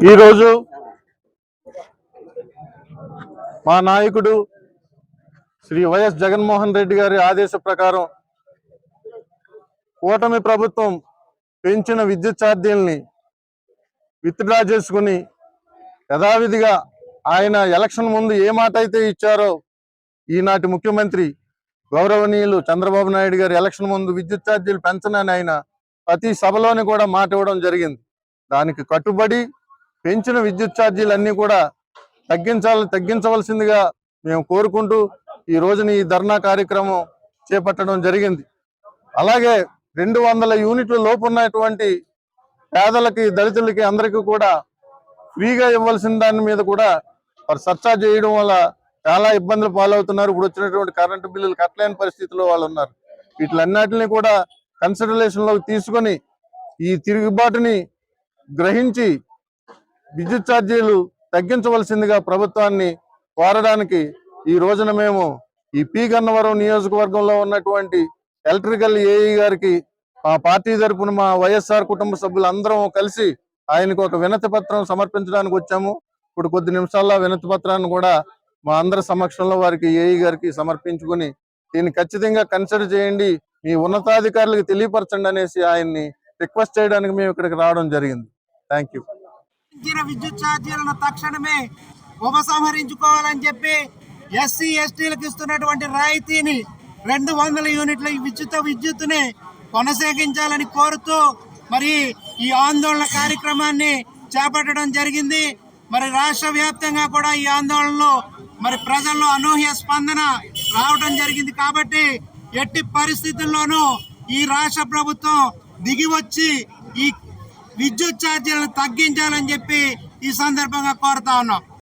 ఈరోజు మా నాయకుడు శ్రీ వైఎస్ జగన్మోహన్ రెడ్డి గారి ఆదేశ ప్రకారం కూటమి ప్రభుత్వం పెంచిన విద్యుత్ ఛార్జీల్ని విత్డ్రా చేసుకుని యథావిధిగా ఆయన ఎలక్షన్ ముందు ఏ మాట అయితే ఇచ్చారో ఈనాటి ముఖ్యమంత్రి గౌరవనీయులు చంద్రబాబు నాయుడు గారు ఎలక్షన్ ముందు విద్యుత్ ఛార్జీలు పెంచనని ఆయన ప్రతి సభలోని కూడా మాట ఇవ్వడం జరిగింది. దానికి కట్టుబడి పెంచిన విద్యుత్ ఛార్జీలన్నీ కూడా తగ్గించాలి తగ్గించవలసిందిగా మేము కోరుకుంటూ ఈ రోజున ఈ ధర్నా కార్యక్రమం చేపట్టడం జరిగింది. అలాగే రెండు వందల యూనిట్ల లోపు ఉన్నటువంటి పేదలకి దళితులకి అందరికీ కూడా ఫ్రీగా ఇవ్వాల్సిన దాని మీద కూడా వారు సర్చార్జ్ చేయడం వల్ల చాలా ఇబ్బందులు పాలవుతున్నారు. ఇప్పుడు వచ్చినటువంటి కరెంటు బిల్లులు కట్టలేని పరిస్థితిలో వాళ్ళు ఉన్నారు. వీటిలన్నిటిని కూడా కన్సిడరేషన్లోకి తీసుకొని ఈ తిరుగుబాటుని గ్రహించి విద్యుత్ ఛార్జీలు తగ్గించవలసిందిగా ప్రభుత్వాన్ని కోరడానికి ఈ రోజున మేము ఈ పి గన్నవరం నియోజకవర్గంలో ఉన్నటువంటి ఎలక్ట్రికల్ ఏఈ గారికి మా పార్టీ తరపున మా వైఎస్ఆర్ కుటుంబ సభ్యులందరం కలిసి ఆయనకు ఒక వినతి పత్రం సమర్పించడానికి వచ్చాము. ఇప్పుడు కొద్ది నిమిషాల్లో వినతి పత్రాన్ని కూడా మా అందరి సమక్షంలో వారికి ఏఈ గారికి సమర్పించుకుని దీన్ని ఖచ్చితంగా కన్సిడర్ చేయండి మీ ఉన్నతాధికారులకు తెలియపరచండి అనేసి ఆయన్ని రిక్వెస్ట్ చేయడానికి మేము ఇక్కడికి రావడం జరిగింది. థ్యాంక్ యూ పెంచిన విద్యుత్ ఛార్జీలను తక్షణమే ఉపసంహరించుకోవాలని చెప్పి ఎస్సీ ఎస్టీలకు ఇస్తున్నటువంటి రాయితీని రెండు వందల యూనిట్ల విద్యుత్ విద్యుత్తుని కొనసాగించాలని కోరుతూ మరి ఈ ఆందోళన కార్యక్రమాన్ని చేపట్టడం జరిగింది. మరి రాష్ట్ర వ్యాప్తంగా కూడా ఈ ఆందోళనలో మరి ప్రజల్లో అనూహ్య స్పందన రావడం జరిగింది కాబట్టి ఎట్టి పరిస్థితుల్లోనూ ఈ రాష్ట్ర ప్రభుత్వం దిగి వచ్చి ఈ విద్యుత్ ఛార్జీలను తగ్గించాలని చెప్పి ఈ సందర్భంగా కోరుతా ఉన్నాం.